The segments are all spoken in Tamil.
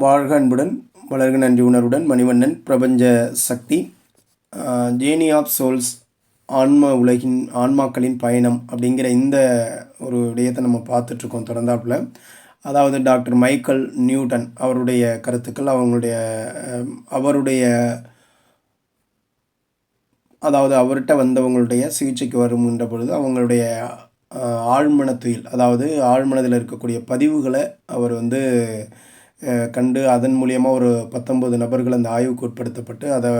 வாழ்க அன்புடன் வளர்க நன்றி உணர்வுடன் மணிவண்ணன் பிரபஞ்ச சக்தி. ஜேனி ஆஃப் சோல்ஸ் ஆன்ம உலகின் ஆன்மாக்களின் பயணம் அப்படிங்கிற இந்த ஒரு விடயத்தை நம்ம பார்த்துட்ருக்கோம் தொடர்ந்தாப்புல. அதாவது டாக்டர் மைக்கேல் நியூட்டன் அவருடைய கருத்துக்கள் அவங்களுடைய அவருடைய அதாவது அவர்கிட்ட வந்தவங்களுடைய சிகிச்சைக்கு வருகின்ற பொழுது அவங்களுடைய அஹ், ஆழ்மன துயில் அதாவது ஆழ்மனதில் இருக்கக்கூடிய பதிவுகளை அவர் வந்து கண்டு அதன் மூலியமாக ஒரு பத்தொம்பது நபர்கள் அந்த ஆய்வுக்கு உட்படுத்தப்பட்டு அதை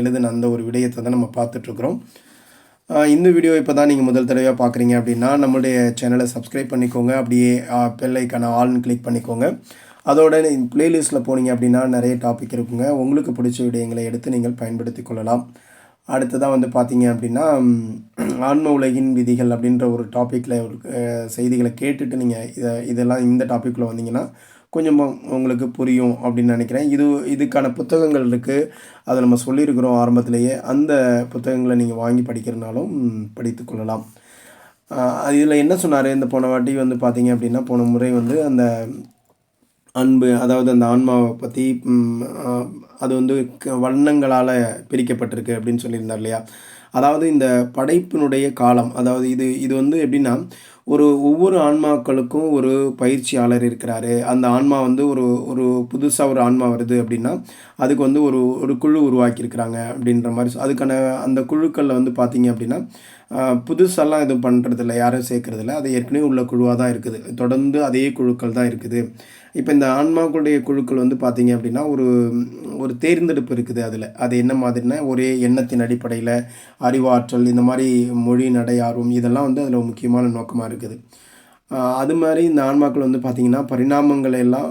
எழுதின அந்த ஒரு விடயத்தை தான் நம்ம பார்த்துட்ருக்குறோம். இந்த வீடியோ இப்போ தான் நீங்கள் முதல் தடவையாக பார்க்குறீங்க அப்படின்னா நம்மளுடைய சேனலை சப்ஸ்கிரைப் பண்ணிக்கோங்க. அப்படியே பெல்லைக்கான ஆல்னு கிளிக் பண்ணிக்கோங்க. அதோட ப்ளேலிஸ்ட்டில் போனீங்க அப்படின்னா நிறைய டாபிக் இருக்குங்க. உங்களுக்கு பிடிச்ச விடயங்களை எடுத்து நீங்கள் பயன்படுத்தி கொள்ளலாம். அடுத்ததாக வந்து பார்த்தீங்க அப்படின்னா ஆன்ம உலகின் விதிகள் அப்படின்ற ஒரு டாப்பிக்கில் ஒரு செய்திகளை கேட்டுட்டு நீங்கள் இதை இதெல்லாம் இந்த டாப்பிக்கில் வந்தீங்கன்னா கொஞ்சம் உங்களுக்கு புரியும் அப்படின்னு நினைக்கிறேன். இது இதுக்கான புத்தகங்கள் இருக்குது அதை நம்ம சொல்லியிருக்கிறோம் ஆரம்பத்திலேயே. அந்த புத்தகங்களை நீங்கள் வாங்கி படிக்கிறனாலும் படித்து கொள்ளலாம். இதில் என்ன சொன்னார்? இந்த போன வாட்டி வந்து பார்த்தீங்க அப்படின்னா போன முறை வந்து அந்த அன்பு அதாவது அந்த ஆன்மாவை பற்றி அது வந்து க- வண்ணங்களால் பிரிக்கப்பட்டிருக்கு அப்படின்னு சொல்லியிருந்தார் இல்லையா? அதாவது இந்த படைப்பினுடைய காலம் அதாவது இது இது வந்து எப்படின்னா ஒரு ஒவ்வொரு ஆன்மாக்களுக்கும் ஒரு பயிற்சியாளர் இருக்கிறாரு. அந்த ஆன்மா வந்து ஒரு ஒரு புதுசாக ஒரு ஆன்மா வருது அப்படின்னா அதுக்கு வந்து ஒரு ஒரு குழு உருவாக்கியிருக்கிறாங்க அப்படின்ற மாதிரி அதுக்கான அந்த குழுக்களில் வந்து பார்த்தீங்க அப்படின்னா புதுசெல்லாம் எதுவும் பண்ணுறதில்ல யாரும் சேர்க்குறதில்ல. அது ஏற்கனவே உள்ள குழுவாக தான் இருக்குது. தொடர்ந்து அதே குழுக்கள் தான் இருக்குது. இப்போ இந்த ஆன்மாக்களுடைய குழுக்கள் வந்து பார்த்திங்க அப்படின்னா ஒரு ஒரு தேர்ந்தெடுப்பு இருக்குது அதில். அது என்ன மாதிரினா ஒரே எண்ணத்தின் அடிப்படையில் அறிவாற்றல் இந்த மாதிரி மொழி நடை ஆர்வம் இதெல்லாம் வந்து அதில் முக்கியமான நோக்கமாக இருக்குது. அது மாதிரி இந்த ஆன்மாக்கள் வந்து பார்த்திங்கன்னா பரிணாமங்களை எல்லாம்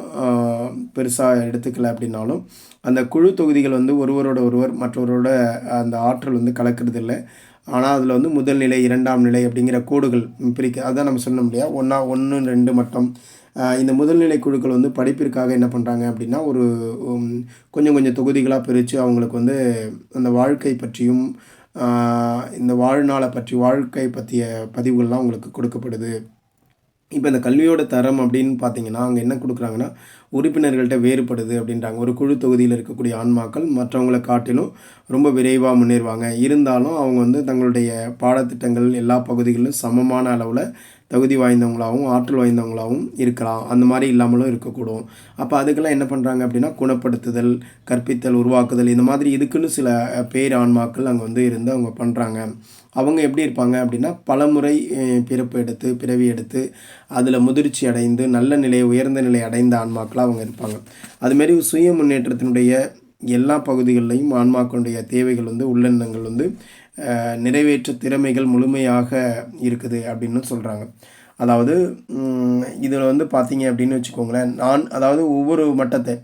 பெருசாக எடுத்துக்கல அப்படின்னாலும் அந்த குழு தொகுதிகள் வந்து ஒருவரோட ஒருவர் மற்றவரோட அந்த ஆற்றல் வந்து கலக்கிறது இல்லை ஆனால் அதில் வந்து முதல் நிலை இரண்டாம் நிலை அப்படிங்கிற கோடுகள் பிரிக்க அதான் நம்ம சொன்னோம் இல்லையா? ஒன்றா ஒன்று ரெண்டு மட்டும். இந்த முதல்நிலை குழுக்கள் வந்து படிப்பிற்காக என்ன பண்ணுறாங்க அப்படின்னா ஒரு கொஞ்சம் கொஞ்சம் தொகுதிகளாக பிரித்து அவங்களுக்கு வந்து அந்த வாழ்க்கை பற்றியும் இந்த வாழ்நாளை பற்றி வாழ்க்கை பற்றிய பதிவுகள்லாம் உங்களுக்கு கொடுக்கப்படுது. இப்போ இந்த கல்வியோட தரம் அப்படின்னு பார்த்தீங்கன்னா அங்கே என்ன கொடுக்குறாங்கன்னா உறுப்பினர்கள்ட்ட வேறுபடுது அப்படின்றாங்க. ஒரு குழு தொகுதியில் இருக்கக்கூடிய ஆன்மாக்கள் மற்றவங்களை காட்டிலும் ரொம்ப விரைவாக முன்னேறுவாங்க. இருந்தாலும் அவங்க வந்து தங்களுடைய பாடத்திட்டங்கள் எல்லா பகுதிகளிலும் சமமான அளவில் தகுதி வாய்ந்தவங்களாகவும் ஆற்றல் வாய்ந்தவங்களாகவும் இருக்கலாம். அந்த மாதிரி இல்லாமலும் இருக்கக்கூடும். அப்போ அதுக்கெல்லாம் என்ன பண்ணுறாங்க அப்படின்னா குணப்படுத்துதல் கற்பித்தல் உருவாக்குதல் இந்த மாதிரி இதுக்குன்னு சில பேர் ஆன்மாக்கள் அங்கே வந்து இருந்து அவங்க பண்ணுறாங்க அவங்க எப்படி இருப்பாங்க அப்படின்னா பலமுறை பிறப்பு எடுத்து பிறவி எடுத்து அதில் முதிர்ச்சி அடைந்து நல்ல நிலை உயர்ந்த நிலை அடைந்த ஆன்மாக்களாக அவங்க இருப்பாங்க. அதுமாரி சுய முன்னேற்றத்தினுடைய எல்லா பகுதிகளிலையும் ஆன்மாக்களுடைய தேவைகள் வந்து உள்ளெண்ணங்கள் வந்து நிறைவேற்ற திறமைகள் முழுமையாக இருக்குது அப்படின்னு சொல்கிறாங்க அதாவது இதில் வந்து பார்த்தீங்க அப்படின்னு வச்சுக்கோங்களேன் நான் அதாவது ஒவ்வொரு மட்டத்தை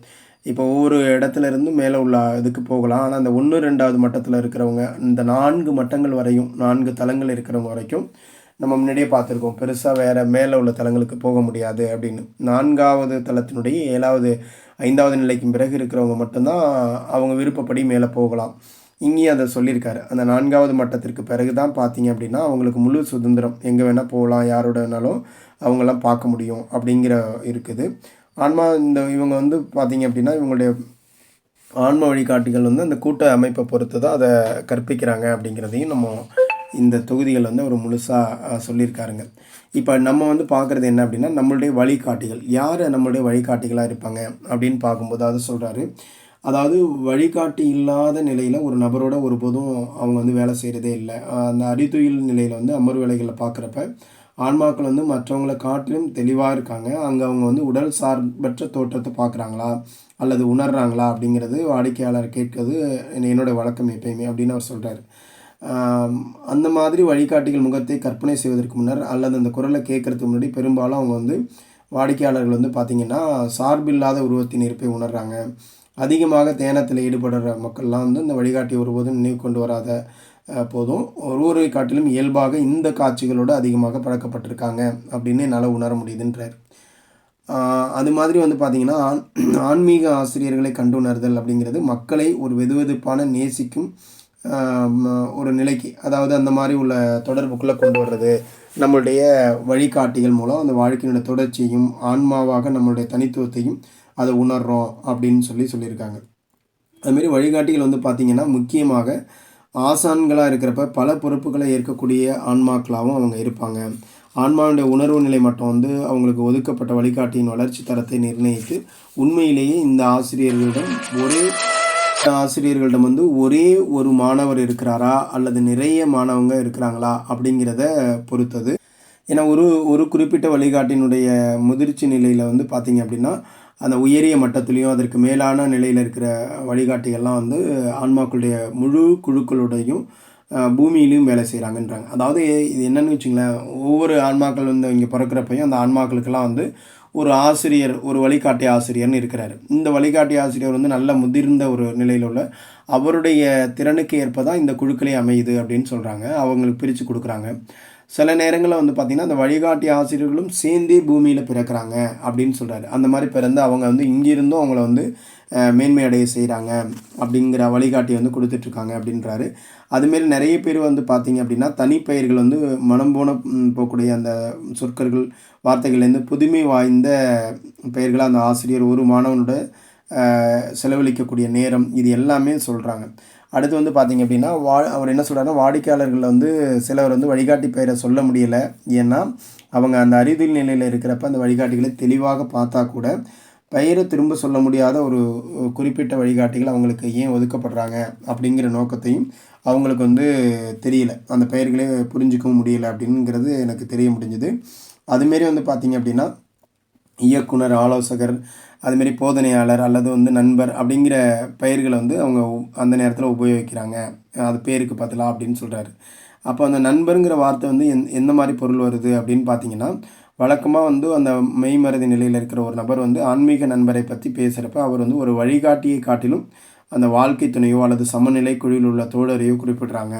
இப்போ ஒவ்வொரு இடத்துல இருந்து மேலே உள்ள இதுக்கு போகலாம். ஆனால் அந்த ஒன்று ரெண்டாவது மட்டத்தில் இருக்கிறவங்க இந்த நான்கு மட்டங்கள் வரையும் நான்கு தலங்கள் இருக்கிறவங்க வரைக்கும் நம்ம முன்னாடியே பார்த்துருக்கோம். பெருசாக வேறு மேலே உள்ள தலங்களுக்கு போக முடியாது அப்படின்னு. நான்காவது தலத்தினுடைய ஏழாவது ஐந்தாவது நிலைக்கும் பிறகு இருக்கிறவங்க மட்டும்தான் அவங்க விருப்பப்படி மேலே போகலாம். இங்கேயும் அதை சொல்லியிருக்காரு. அந்த நான்காவது மட்டத்திற்கு பிறகு தான் பார்த்தீங்க அப்படின்னா அவங்களுக்கு முழு சுதந்திரம். எங்கே வேணால் போகலாம் யாரோட வேணாலும் அவங்களாம் பார்க்க முடியும் அப்படிங்கிற இருக்குது. ஆன்மா இந்த இவங்க வந்து பார்த்திங்க அப்படின்னா இவங்களுடைய ஆன்ம வழிகாட்டிகள் வந்து அந்த கூட்ட அமைப்பை பொறுத்து தான் அதை கற்பிக்கிறாங்க அப்படிங்கிறதையும் நம்ம இந்த தொகுதிகள் வந்து அவர் முழுசாக சொல்லியிருக்காருங்க. இப்போ நம்ம வந்து பார்க்குறது என்ன அப்படின்னா நம்மளுடைய வழிகாட்டிகள். யார் நம்மளுடைய வழிகாட்டிகளாக இருப்பாங்க அப்படின்னு பார்க்கும்போது அதை சொல்கிறாரு அதாவது வழிகாட்டி இல்லாத நிலையில் ஒரு நபரோட ஒருபோதும் அவங்க வந்து வேலை செய்கிறதே இல்லை. அந்த அறிதுயில் நிலையில் வந்து அமர் வேலைகளை பார்க்குறப்ப ஆன்மாக்கள் வந்து மற்றவங்களை காட்டிலும் தெளிவாக இருக்காங்க. அங்கே அவங்க வந்து உடல் சார்பற்ற தோற்றத்தை பார்க்குறாங்களா? அல்லது உணர்றாங்களா? அப்படிங்கிறது வாடிக்கையாளர் கேட்கிறது என்னோடய வழக்கம் எப்பயுமே அப்படின்னு அவர் சொல்கிறார் அந்த மாதிரி வழிகாட்டிகள் முகத்தை கற்பனை செய்வதற்கு முன்னர் அல்லது அந்த குரலை கேட்கறதுக்கு முன்னாடி பெரும்பாலும் அவங்க வந்து வாடிக்கையாளர்கள் வந்து பார்த்திங்கன்னா சார்பில்லாத உருவத்தின் இருப்பை உணர்றாங்க. அதிகமாக தேனத்தில் ஈடுபடுற மக்கள்லாம் வந்து இந்த வழிகாட்டி ஒருபோதும் நினைவு கொண்டு வராத போதும். ஒருவரை காட்டிலும் இயல்பாக இந்த காட்சிகளோடு அதிகமாக பழக்கப்பட்டிருக்காங்க அப்படின்னு என்னால் உணர முடியுதுன்றார். அது மாதிரி வந்து பார்த்திங்கன்னா ஆன் ஆன்மீக ஆசிரியர்களை கண்டுணர்தல் அப்படிங்கிறது மக்களை ஒரு வெதுவெதுப்பான நேசிக்கும் ஒரு நிலைக்கு அதாவது அந்த மாதிரி உள்ள தொடர்புக்குள்ளே கொண்டு வர்றது நம்மளுடைய வழிகாட்டிகள் மூலம் அந்த வாழ்க்கையினுடைய தொடர்ச்சியையும் ஆன்மாவாக நம்மளுடைய தனித்துவத்தையும் அதை உணர்கிறோம் அப்படின்னு சொல்லி சொல்லியிருக்காங்க. அதுமாரி வழிகாட்டிகள் வந்து பார்த்திங்கன்னா முக்கியமாக ஆசான்களாக இருக்கிறப்ப பல பொறுப்புகளை ஏற்கக்கூடிய ஆன்மாக்களாகவும் அவங்க இருப்பாங்க. ஆன்மாவுடைய உணர்வு நிலை மட்டும் வந்து அவங்களுக்கு ஒதுக்கப்பட்ட வழிகாட்டியின் வளர்ச்சி தரத்தை நிர்ணயித்து உண்மையிலேயே இந்த ஆசிரியர்களிடம் ஒரே ஆசிரியர்களிடம் வந்து ஒரே ஒரு மாணவர் இருக்கிறாரா அல்லது நிறைய மாணவங்க இருக்கிறாங்களா அப்படிங்கிறத பொறுத்தது. ஏன்னா ஒரு ஒரு குறிப்பிட்ட வழிகாட்டினுடைய முதிர்ச்சி நிலையில் வந்து பார்த்திங்க அப்படின்னா அந்த உயரிய மட்டத்துலேயும் அதற்கு மேலான நிலையில் இருக்கிற வழிகாட்டிகள்லாம் வந்து ஆன்மாக்களுடைய முழு குழுக்களுடையும் பூமியிலையும் வேலை செய்கிறாங்கன்றாங்க அதாவது இது என்னென்னு வச்சுங்களேன் ஒவ்வொரு ஆன்மாக்கள் வந்து இங்கே பிறக்கிறப்பையும் அந்த ஆன்மாக்களுக்கெல்லாம் வந்து ஒரு ஆசிரியர் ஒரு வழிகாட்டி ஆசிரியர்னு இருக்கிறார். இந்த வழிகாட்டி ஆசிரியர் வந்து நல்ல முதிர்ந்த ஒரு நிலையில் உள்ள அவருடைய திறனுக்கு ஏற்ப தான் இந்த குழுக்களே அமையுது அப்படின்னு சொல்கிறாங்க அவங்களுக்கு பிரித்து கொடுக்குறாங்க. சில நேரங்களில் வந்து பார்த்திங்கன்னா அந்த வழிகாட்டி ஆசிரியர்களும் சேர்ந்தே பூமியில் பிறக்கிறாங்க அப்படின்னு சொல்கிறாரு அந்த மாதிரி பிறந்து அவங்க வந்து இங்கிருந்தும் அவங்கள வந்து மேன்மை அடைய செய்கிறாங்க அப்படிங்கிற வழிகாட்டி வந்து கொடுத்துட்ருக்காங்க அப்படின்றாரு. அதுமாரி நிறைய பேர் வந்து பார்த்திங்க அப்படின்னா தனிப்பெயர்கள் வந்து மனம் போன போகக்கூடிய அந்த சொற்கர்கள் வார்த்தைகள்லேருந்து புதுமை வாய்ந்த பெயர்களாக அந்த ஆசிரியர் ஒரு மாணவனோட செலவழிக்கக்கூடிய நேரம் இது எல்லாமே சொல்கிறாங்க அடுத்து வந்து பார்த்திங்க அப்படின்னா வா அவர் என்ன சொல்கிறாருன்னா வாடிக்கையாளர்கள் வந்து சிலவர் வந்து வழிகாட்டி பெயரை சொல்ல முடியலை. ஏன்னா அவங்க அந்த அறிவியல் நிலையில் இருக்கிறப்ப அந்த வழிகாட்டிகளை தெளிவாக பார்த்தா கூட பெயரை திரும்ப சொல்ல முடியாத ஒரு குறிப்பிட்ட வழிகாட்டிகள் அவங்களுக்கு ஏன் ஒதுக்கப்படுறாங்க அப்படிங்கிற நோக்கத்தையும் அவங்களுக்கு வந்து தெரியல. அந்த பெயர்களே புரிஞ்சிக்கவும் முடியல அப்படிங்கிறது எனக்கு தெரிய முடிஞ்சுது. அதுமாரி வந்து பார்த்திங்க அப்படின்னா இயக்குனர் ஆலோசகர் அதுமாரி போதனையாளர் அல்லது வந்து நண்பர் அப்படிங்கிற பெயர்களை வந்து அவங்க அந்த நேரத்தில் உபயோகிக்கிறாங்க. அது பேருக்கு பார்த்தலாம் அப்படின்னு சொல்கிறாரு அப்போ அந்த நண்பருங்கிற வார்த்தை வந்து எந் எந்த மாதிரி பொருள் வருது அப்படின்னு பார்த்தீங்கன்னா வழக்கமாக வந்து அந்த மெய்மறதி நிலையில் இருக்கிற ஒரு நபர் வந்து ஆன்மீக நண்பரை பற்றி பேசுகிறப்ப அவர் வந்து ஒரு வழிகாட்டியை காட்டிலும் அந்த வாழ்க்கை துணையோ அல்லது சமநிலை குழுவில் உள்ள தோழரையோ குறிப்பிடுறாங்க.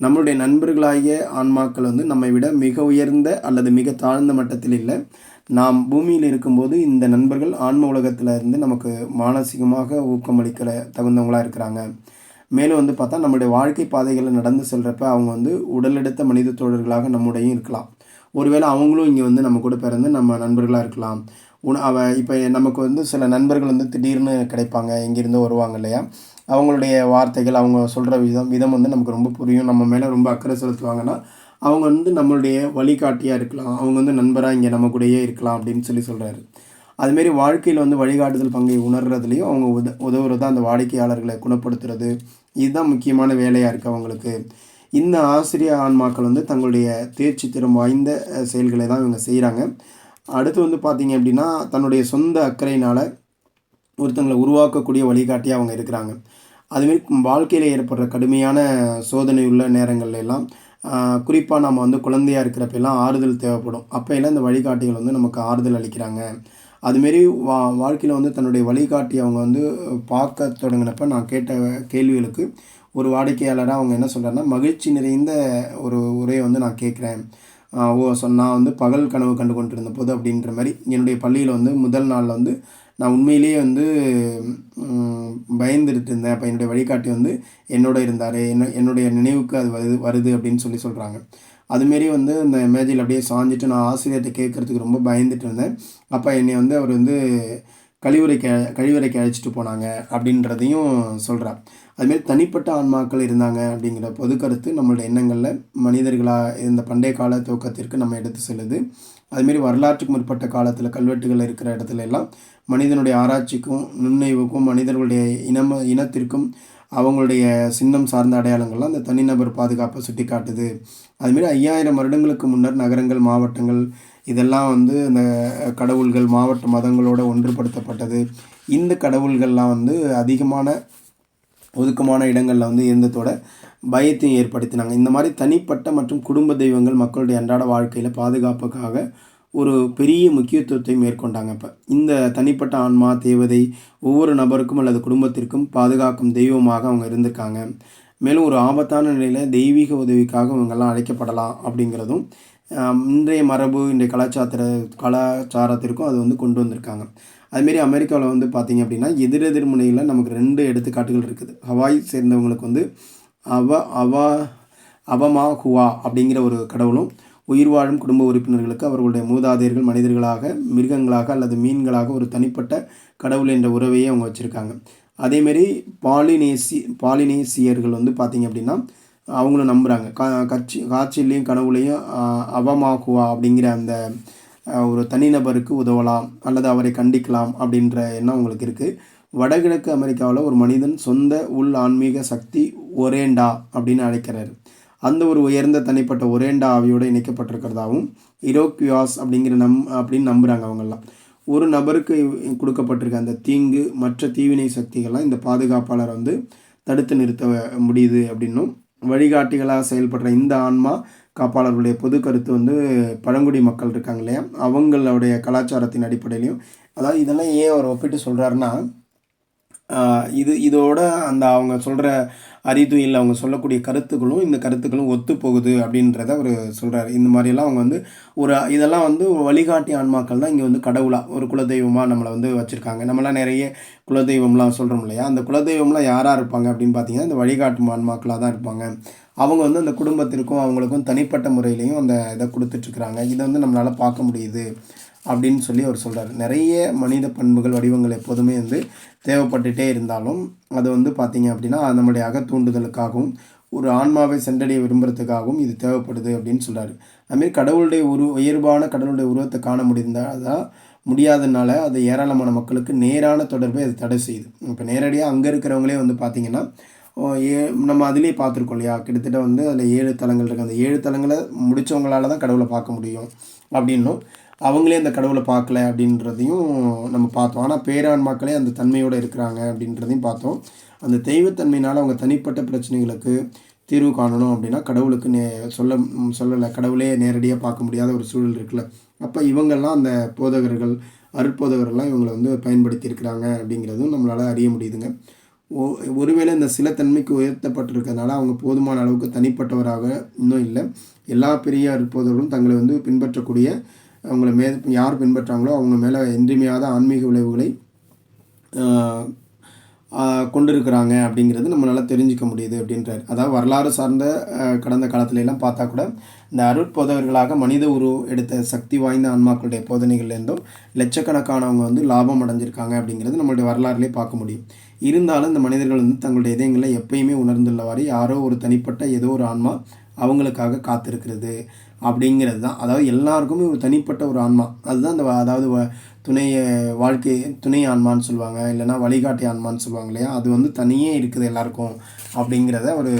நம்மளுடைய நண்பர்களாகிய ஆன்மாக்கள் வந்து நம்மை விட மிக உயர்ந்த அல்லது மிக தாழ்ந்த மட்டத்தில் இல்லை நாம் பூமியில் இருக்கும்போது இந்த நண்பர்கள் ஆன்ம உலகத்தில் இருந்து நமக்கு மானசீகமாக ஊக்கமளிக்கிற தகுந்தவங்களாக இருக்கிறாங்க. மேலும் வந்து பார்த்தா நம்மளுடைய வாழ்க்கை பாதைகளை நடந்து செல்கிறப்ப அவங்க வந்து உடலெடுத்த மனித தோழர்களாக நம்முடையும் இருக்கலாம். ஒருவேளை அவங்களும் இங்கே வந்து நம்ம கூட பிறந்து நம்ம நண்பர்களாக இருக்கலாம். உண அவ இப்போ நமக்கு வந்து சில நண்பர்கள் வந்து திடீர்னு கிடைப்பாங்க இங்கேருந்து வருவாங்க இல்லையா? அவங்களுடைய வார்த்தைகள் அவங்க சொல்கிற விதம் விதம் வந்து நமக்கு ரொம்ப புரியும். நம்ம மேலே ரொம்ப அக்கறை செலுத்துவாங்கன்னா அவங்க வந்து நம்மளுடைய வழிகாட்டியாக இருக்கலாம். அவங்க வந்து நண்பராக இங்கே நம்ம கூடயே இருக்கலாம் அப்படின்னு சொல்லி சொல்கிறாரு அதுமாரி வாழ்க்கையில் வந்து வழிகாட்டுதல் பங்கை உணர்றதுலேயும் அவங்க உத உதவுறது அந்த வாடிக்கையாளர்களை குணப்படுத்துறது இதுதான் முக்கியமான வேலையாக இருக்குது அவங்களுக்கு. இந்த ஆசிரியர் ஆன்மாக்கள் வந்து தங்களுடைய தேர்ச்சி திறம் வாய்ந்த செயல்களை தான் இவங்க செய்கிறாங்க அடுத்து வந்து பார்த்திங்க அப்படின்னா தன்னுடைய சொந்த அக்கறையினால் ஒருத்தங்களை உருவாக்கக்கூடிய வழிகாட்டியாக அவங்க இருக்கிறாங்க. அதுமாரி வாழ்க்கையில் ஏற்படுற கடுமையான சோதனை உள்ள நேரங்கள்ல எல்லாம் குறிப்பாக நம்ம வந்து குழந்தையாக இருக்கிறப்பெல்லாம் ஆறுதல் தேவைப்படும். அப்போ எல்லாம் இந்த வழிகாட்டிகள் வந்து நமக்கு ஆறுதல் அளிக்கிறாங்க. அதுமாரி வா வாழ்க்கையில் வந்து தன்னுடைய வழிகாட்டி அவங்க வந்து பார்க்க தொடங்கினப்ப நான் கேட்ட கேள்விகளுக்கு ஒரு வாடிக்கையாளராக அவங்க என்ன சொல்கிறாங்கன்னா மகிழ்ச்சி நிறைந்த ஒரு உரையை வந்து நான் கேட்குறேன். ஓ சொன்னால் நான் வந்து பகல் கனவு கண்டு கொண்டிருந்த போது அப்படின்ற மாதிரி என்னுடைய பள்ளியில் வந்து முதல் நாளில் வந்து நான் உண்மையிலேயே வந்து பயந்துட்டு இருந்தேன் அப்போ என்னுடைய வழிகாட்டி வந்து என்னோட இருந்தார் என்ன என்னுடைய நினைவுக்கு அது வருது வருது அப்படின்னு சொல்லி சொல்கிறாங்க அதுமாரி வந்து இந்த மேஜையில் அப்படியே சாஞ்சிட்டு நான் ஆசிரியர்கிட்ட கேட்குறதுக்கு ரொம்ப பயந்துட்டு இருந்தேன் அப்போ என்னை வந்து அவர் வந்து கழிவுறைக்கு கழிவுறைக்கு அழைச்சிட்டு போனாங்க அப்படின்றதையும் சொல்கிறார் அதுமாரி தனிப்பட்ட ஆன்மாக்கள் இருந்தாங்க அப்படிங்கிற பொது கருத்து நம்மளுடைய எண்ணங்களில் மனிதர்களாக இருந்த பண்டைய கால துவக்கத்திற்கு நம்ம எடுத்து செல்லுது. அதுமாரி வரலாற்றுக்கு முற்பட்ட காலத்தில் கல்வெட்டுகள் இருக்கிற இடத்துல எல்லாம் மனிதனுடைய ஆராய்ச்சிக்கும் நுண்ணறிவுக்கும் மனிதர்களுடைய இனம இனத்திற்கும் அவங்களுடைய சின்னம் சார்ந்த அடையாளங்கள்லாம் அந்த தனிநபர் பாதுகாப்பை சுட்டி காட்டுது அதுமாரி ஐயாயிரம் வருடங்களுக்கு முன்னர் நகரங்கள் மாவட்டங்கள் இதெல்லாம் வந்து அந்த கடவுள்கள் மாவட்ட மதங்களோட ஒன்றுபடுத்தப்பட்டது. இந்த கடவுள்கள்லாம் வந்து அதிகமான ஒதுக்கமான இடங்களில் வந்து இருந்ததோட பயத்தையும் ஏற்படுத்தினாங்க. இந்த மாதிரி தனிப்பட்ட மற்றும் குடும்ப தெய்வங்கள் மக்களுடைய அன்றாட வாழ்க்கையில் பாதுகாப்புக்காக ஒரு பெரிய முக்கியத்துவத்தை மேற்கொண்டாங்க இப்போ இந்த தனிப்பட்ட ஆன்மா தேவதை ஒவ்வொரு நபருக்கும் அல்லது குடும்பத்திற்கும் பாதுகாக்கும் தெய்வமாக அவங்க இருந்திருக்காங்க. மேலும் ஒரு ஆபத்தான நிலையில் தெய்வீக உதவிக்காக இவங்கெல்லாம் அழைக்கப்படலாம் அப்படிங்கிறதும் இன்றைய மரபு இன்றைய கலாச்சார கலாச்சாரத்திற்கும் அது வந்து கொண்டு வந்திருக்காங்க. அதுமாரி அமெரிக்காவில் வந்து பார்த்திங்க அப்படின்னா எதிரெதிர் முனையில் நமக்கு ரெண்டு எடுத்துக்காட்டுகள் இருக்குது. ஹவாய் சேர்ந்தவங்களுக்கு வந்து அவ அவா அவமா ஹுவா அப்படிங்கிற ஒரு கடவுளும் உயிர் வாழும் குடும்ப உறுப்பினர்களுக்கு அவர்களுடைய மூதாதையர்கள் மனிதர்களாக மிருகங்களாக அல்லது மீன்களாக ஒரு தனிப்பட்ட கடவுள் என்ற உறவையே அவங்க வச்சுருக்காங்க. அதேமாரி பாலினேசி பாலினேசியர்கள் வந்து பார்த்திங்க அப்படின்னா அவங்களும் நம்புகிறாங்க கா கட்சி காட்சியிலையும் கனவுலையும் அவமாகுவா அப்படிங்கிற அந்த ஒரு தனிநபருக்கு உதவலாம் அல்லது அவரை கண்டிக்கலாம் அப்படின்ற எண்ணம் அவங்களுக்கு இருக்குது வடகிழக்கு அமெரிக்காவில் ஒரு மனிதன் சொந்த உள் ஆன்மீக சக்தி ஒரேண்டா அப்படின்னு அழைக்கிறாரு. அந்த ஒரு உயர்ந்த தனிப்பட்ட ஒரேண்டா ஆவியோடு இணைக்கப்பட்டிருக்கிறதாகவும் இரோக்வியாஸ் அப்படிங்கிற நம் அப்படின்னு நம்புகிறாங்க அவங்கெல்லாம். ஒரு நபருக்கு கொடுக்கப்பட்டிருக்க அந்த தீங்கு மற்ற தீவினை சக்திகள்லாம் இந்த பாதுகாப்பாளர் வந்து தடுத்து நிறுத்த முடியுது அப்படின்னும் வழிகாட்டிகளாக செயல்படுற இந்த ஆன்மா காப்பாளர்களுடைய பொது கருத்து வந்து பழங்குடி மக்கள் இருக்காங்க இல்லையா? அவங்களுடைய கலாச்சாரத்தின் அடிப்படையிலையும் அதாவது இதெல்லாம் ஏன் அவர் ஒப்பிட்டு சொல்கிறாருன்னா இது இதோட அந்த அவங்க சொல்கிற அறிதுயில் அவங்க சொல்லக்கூடிய கருத்துக்களும் இந்த கருத்துக்களும் ஒத்து போகுது அப்படின்றத அவர் சொல்கிறார் இந்த மாதிரியெல்லாம் அவங்க வந்து ஒரு இதெல்லாம் வந்து வழிகாட்டி ஆன்மாக்கள் தான் இங்கே வந்து கடவுளாக ஒரு குலதெய்வமாக நம்மளை வந்து வச்சுருக்காங்க. நம்மளாம் நிறைய குலதெய்வம்லாம் சொல்கிறோம் இல்லையா? அந்த குலதெய்வம்லாம் யாராக இருப்பாங்க அப்படின்னு பார்த்தீங்கன்னா இந்த வழிகாட்டும் ஆன்மாக்களாக தான் இருப்பாங்க. அவங்க வந்து அந்த குடும்பத்திற்கும் அவங்களுக்கும் தனிப்பட்ட முறையிலையும் அந்த இதை கொடுத்துட்ருக்குறாங்க இதை வந்து நம்மளால் பார்க்க முடியுது. அப்படின்னு சொல்லி அவர் சொல்கிறார் நிறைய மனித பண்புகள் வடிவங்கள் எப்போதுமே வந்து தேவைப்பட்டுகிட்டே இருந்தாலும் அது வந்து பார்த்திங்க அப்படின்னா நம்முடைய அகத்தூண்டுதலுக்காகவும் ஒரு ஆன்மாவை சென்றடைய விரும்புகிறதுக்காகவும் இது தேவைப்படுது அப்படின்னு சொல்கிறாரு அதுமாரி கடவுளுடைய உரு உயர்வான கடவுளுடைய உருவத்தை காண முடிந்தால் முடியாதனால அது ஏராளமான மக்களுக்கு நேரான தொடர்பை அது தடை செய்யுது. இப்போ நேரடியாக அங்கே இருக்கிறவங்களே வந்து பார்த்திங்கன்னா ஏ நம்ம அதிலே பார்த்துருக்கோம் இல்லையா? கிட்டத்தட்ட வந்து அதில் ஏழு தலங்கள் இருக்குது அந்த ஏழு தலங்களை முடித்தவங்களால தான் கடவுளை பார்க்க முடியும் அப்படின்னும். அவங்களே அந்த கடவுளை பார்க்கல அப்படின்றதையும் நம்ம பார்த்தோம். ஆனால் பேரான்மாக்களே அந்த தன்மையோடு இருக்கிறாங்க அப்படின்றதையும் பார்த்தோம். அந்த தெய்வத்தன்மையினால் அவங்க தனிப்பட்ட பிரச்சனைகளுக்கு தீர்வு காணணும் அப்படின்னா கடவுளுக்கு நே சொல்ல சொல்லலை கடவுளே நேரடியாக பார்க்க முடியாத ஒரு சூழல் இருக்குல்ல. அப்போ இவங்கெல்லாம் அந்த போதகர்கள் அருட்போதகர்கள்லாம் இவங்களை வந்து பயன்படுத்தியிருக்கிறாங்க அப்படிங்கிறதும் நம்மளால் அறிய முடியுதுங்க. ஓ ஒருவேளை இந்த சில தன்மைக்கு உயர்த்தப்பட்டிருக்கிறதுனால அவங்க போதுமான அளவுக்கு தனிப்பட்டவராக இன்னும் இல்லை. எல்லா பெரிய அற்புதர்களும் தங்களை வந்து பின்பற்றக்கூடிய அவங்கள மே யார் பின்பற்றாங்களோ அவங்க மேலே இன்றியமையாத ஆன்மீக விளைவுகளை கொண்டிருக்கிறாங்க அப்படிங்கிறது நம்மளால் தெரிஞ்சிக்க முடியுது அப்படின்றார். அதாவது வரலாறு சார்ந்த கடந்த காலத்துலலாம் பார்த்தா கூட இந்த அருட்போதவர்களாக மனித உரு எடுத்த சக்தி வாய்ந்த ஆன்மாக்களுடைய போதனைகள்லேருந்தும் லட்சக்கணக்கானவங்க வந்து லாபம் அடைஞ்சிருக்காங்க அப்படிங்கிறது நம்மளுடைய வரலாறுலேயே பார்க்க முடியும். இருந்தாலும் இந்த மனிதர்கள் வந்து தங்களுடைய இதயங்களை எப்பயுமே உணர்ந்துள்ளவாறு யாரோ ஒரு தனிப்பட்ட ஏதோ ஒரு ஆன்மா அவங்களுக்காக காத்திருக்கிறது. அப்படிங்கிறது தான். அதாவது எல்லாருக்குமே ஒரு தனிப்பட்ட ஒரு ஆன்மா. அதுதான் அந்த அதாவது துணை வாழ்க்கை துணை ஆன்மான்னு சொல்லுவாங்க. இல்லைனா வழிகாட்டி ஆன்மான்னு சொல்லுவாங்க இல்லையா? அது வந்து தனியே இருக்குது எல்லாருக்கும் அப்படிங்கிறத அவர்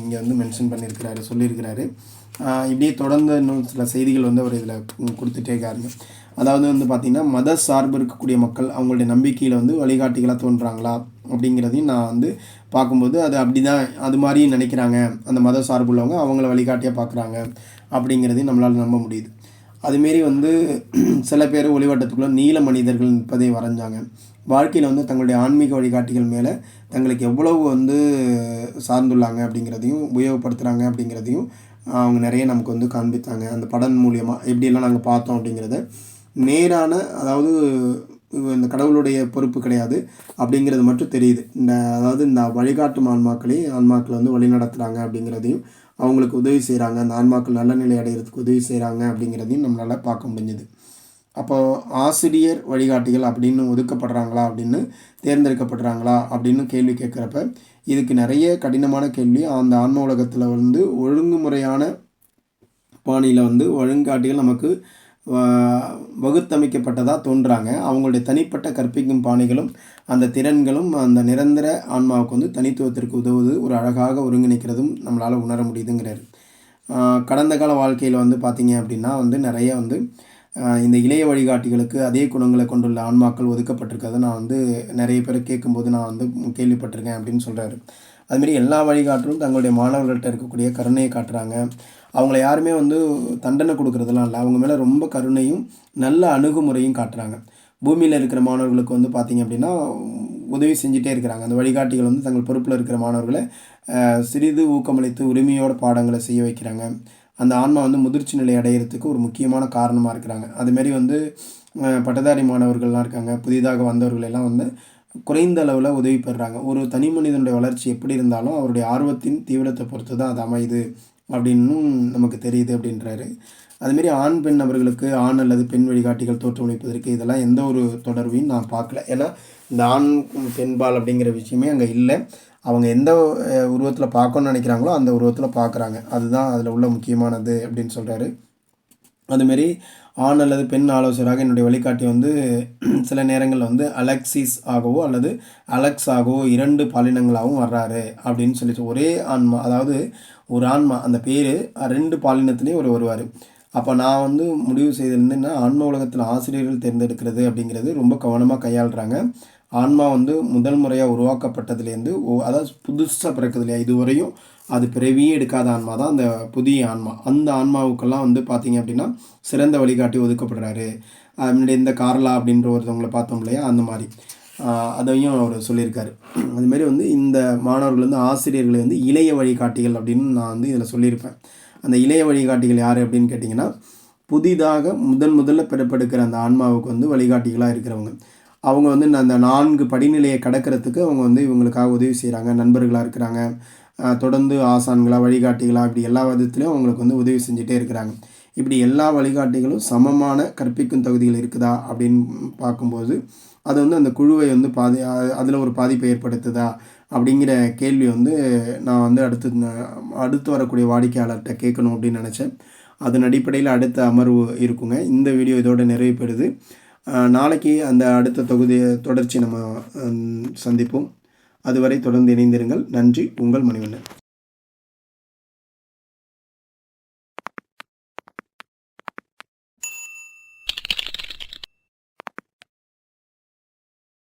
இங்கே வந்து மென்ஷன் பண்ணியிருக்கிறாரு சொல்லியிருக்கிறாரு. இப்படியே தொடர்ந்து இன்னும் சில செய்திகள் வந்து அவர் இதில் கொடுத்துட்டே இருக்காருங்க அதாவது வந்து பார்த்திங்கன்னா மத சார்பு இருக்கக்கூடிய மக்கள் அவங்களுடைய நம்பிக்கையில் வந்து வழிகாட்டிகளாக தோன்றாங்களா அப்படிங்கிறதையும் நான் வந்து பார்க்கும்போது அது அப்படி தான் அது மாதிரி நினைக்கிறாங்க. அந்த மத சார்புள்ளவங்க அவங்கள வழிகாட்டியாக பார்க்குறாங்க அப்படிங்கிறதையும் நம்மளால் நம்ப முடியுது. அதுமாரி வந்து சில பேர் ஒளிவட்டத்துக்குள்ளே நீல மனிதர்கள் நிற்பதை வரைஞ்சாங்க. வாழ்க்கையில் வந்து தங்களுடைய ஆன்மீக வழிகாட்டிகள் மேலே தங்களுக்கு எவ்வளவு வந்து சார்ந்துள்ளாங்க அப்படிங்கிறதையும் உபயோகப்படுத்துகிறாங்க அப்படிங்கிறதையும் அவங்க நிறைய நமக்கு வந்து காண்பித்தாங்க. அந்த படம் மூலியமாக எப்படியெல்லாம் நாங்கள் பார்த்தோம் அப்படிங்கிறத நேரான அதாவது இந்த கடவுளுடைய பொறுப்பு கிடையாது அப்படிங்கிறது மட்டும் தெரியுது. இந்த அதாவது இந்த வழிகாட்டும் ஆன்மாக்களை ஆன்மாக்களை வந்து வழி நடத்துகிறாங்க அப்படிங்கிறதையும் அவங்களுக்கு உதவி செய்கிறாங்க அந்த ஆன்மாக்கள் நல்ல நிலை அடைகிறதுக்கு உதவி செய்கிறாங்க அப்படிங்கிறதையும் நம்மளால் பார்க்க முடிஞ்சுது. அப்போது ஆசிரியர் வழிகாட்டிகள் அப்படின்னு ஒதுக்கப்படுறாங்களா அப்படின்னு தேர்ந்தெடுக்கப்படுறாங்களா அப்படின்னு கேள்வி கேட்குறப்ப இதுக்கு நிறைய கடினமான கேள்வி. அந்த ஆன்ம உலகத்தில் வந்து ஒழுங்குமுறையான பாணியில் வந்து வழிகாட்டிகள் நமக்கு வகுத்தமைக்கப்பட்டதாக தோன்றாங்க. அவங்களுடைய தனிப்பட்ட கற்பிக்கும் பாணிகளும் அந்த திறன்களும் அந்த நிரந்தர ஆன்மாவுக்கு வந்து தனித்துவத்திற்கு உதவுவது ஒரு அழகாக ஒருங்கிணைக்கிறதும் நம்மளால் உணர முடியுதுங்கிறார். கடந்த கால வாழ்க்கையில் வந்து பார்த்திங்க அப்படின்னா வந்து நிறைய வந்து இந்த இளைய வழிகாட்டிகளுக்கு அதே குணங்களை கொண்டுள்ள ஆன்மாக்கள் ஒதுக்கப்பட்டிருக்கிறத நான் வந்து நிறைய பேர் கேட்கும்போது நான் வந்து கேள்விப்பட்டிருக்கேன் அப்படின்னு சொல்கிறாரு அதுமாரி எல்லா வழிகாட்டிலும் தங்களுடைய மாணவர்கள்ட்ட இருக்கக்கூடிய கருணையை காட்டுறாங்க. அவங்கள யாருமே வந்து தண்டனை கொடுக்குறதுலாம் இல்லை. அவங்க மேலே ரொம்ப கருணையும் நல்ல அணுகுமுறையும் காட்டுறாங்க. பூமியில் இருக்கிற மாணவர்களுக்கு வந்து பார்த்திங்க அப்படின்னா உதவி செஞ்சுட்டே இருக்கிறாங்க. அந்த வழிகாட்டிகள் வந்து தங்கள் பொறுப்பில் இருக்கிற மாணவர்களை சிறிது ஊக்கமளித்து உரிமையோட பாடங்களை செய்ய வைக்கிறாங்க. அந்த ஆன்மா வந்து முதிர்ச்சி நிலை அடையிறதுக்கு ஒரு முக்கியமான காரணமாக இருக்கிறாங்க. அதுமாரி வந்து பட்டதாரி மாணவர்கள்லாம் இருக்காங்க. புதிதாக வந்தவர்கள் எல்லாம் வந்து குறைந்த அளவில் உதவி பெறுறாங்க ஒரு தனி மனிதனுடைய வளர்ச்சி எப்படி இருந்தாலும் அவருடைய ஆர்வத்தின் தீவிரத்தை பொறுத்து தான் அது அமையுது. அப்படின்னும் நமக்கு தெரியுது அப்படின்றாரு. அதுமாரி ஆண் பெண் நபர்களுக்கு ஆண் அல்லது பெண் வழிகாட்டிகள் தோற்றமளிப்பதற்கு இதெல்லாம் எந்த ஒரு தொடர்பையும் நான் பார்க்கல. ஏன்னா இந்த ஆண் பெண்பால் அப்படிங்கிற விஷயமே அங்கே இல்லை. அவங்க எந்த உருவத்தில் பார்க்கணும்னு நினைக்கிறாங்களோ அந்த உருவத்தில் பார்க்குறாங்க. அதுதான் அதில் உள்ள முக்கியமானது அப்படின்னு சொல்கிறாரு அதுமாரி ஆண் அல்லது பெண் ஆலோசகராக என்னுடைய வழிகாட்டி வந்து சில நேரங்களில் வந்து அலெக்சிஸ் ஆகவோ அல்லது அலெக்ஸ் ஆகவோ இரண்டு பாலினங்களாகவும் வர்றாரு அப்படின்னு சொல்லிட்டு ஒரே ஆன்மா அதாவது ஒரு ஆன்மா அந்த பேர் ரெண்டு பாலினத்துலேயும் ஒரு வருவார். அப்போ நான் வந்து முடிவு செய்திருந்தேன்னா ஆன்ம உலகத்தில் ஆசிரியர்கள் தேர்ந்தெடுக்கிறது அப்படிங்கிறது ரொம்ப கவனமாக கையாளுறாங்க. ஆன்மா வந்து முதல் முறையாக உருவாக்கப்பட்டதுலேருந்து அதாவது புதுசாக பிறக்குது இல்லையா இதுவரையும் அது பிறவியே எடுக்காத ஆன்மா தான் அந்த புதிய ஆன்மா. அந்த ஆன்மாவுக்கெல்லாம் வந்து பார்த்திங்க அப்படின்னா சிறந்த வழிகாட்டி ஒதுக்கப்படுறாரு. முன்னாடி இந்த கார்லா அப்படின்ற ஒருத்தவங்களை பார்த்தோம் இல்லையா? அந்த மாதிரி. அதையும் அவர் சொல்லியிருக்காரு. அதுமாரி வந்து இந்த மாணவர்கள் வந்து ஆசிரியர்களை வந்து இளைய வழிகாட்டிகள் அப்படின்னு நான் வந்து இதில் சொல்லியிருப்பேன். அந்த இளைய வழிகாட்டிகள் யார் அப்படின்னு கேட்டிங்கன்னா புதிதாக முதன் முதல்ல பிறப்பெடுக்கிற அந்த ஆன்மாவுக்கு வந்து வழிகாட்டிகளாக இருக்கிறவங்க. அவங்க வந்து அந்த நான்கு படிநிலையை கடக்கிறதுக்கு அவங்க வந்து இவங்களுக்காக உதவி செய்கிறாங்க நண்பர்களாக இருக்கிறாங்க. தொடர்ந்து ஆசான்களாக வழிகாட்டிகளாக இப்படி எல்லா விதத்துலேயும் அவங்களுக்கு வந்து உதவி செஞ்சுட்டே இருக்கிறாங்க. இப்படி எல்லா வழிகாட்டிகளும் சமமான கற்பிக்கும் தகுதிகள் இருக்குதா அப்படின்னு பார்க்கும்போது அது வந்து அந்த குழுவை வந்து பாதி அதில் ஒரு பாதிப்பை ஏற்படுத்துதா அப்படிங்கிற கேள்வி வந்து நான் வந்து அடுத்து அடுத்து வரக்கூடிய வாடிக்கையாளர்கிட்ட கேட்கணும் அப்படின்னு நினச்சேன். அதன் அடிப்படையில் அடுத்த அமர்வு இருக்குங்க. இந்த வீடியோ இதோட நிறைவு பெறுது. நாளைக்கு அந்த அடுத்த தொகுதியை தொடர்ச்சி நம்ம சந்திப்போம். அதுவரை தொடர்ந்து இணைந்திருங்கள். நன்றி. உங்கள் மணிவண்ணன்.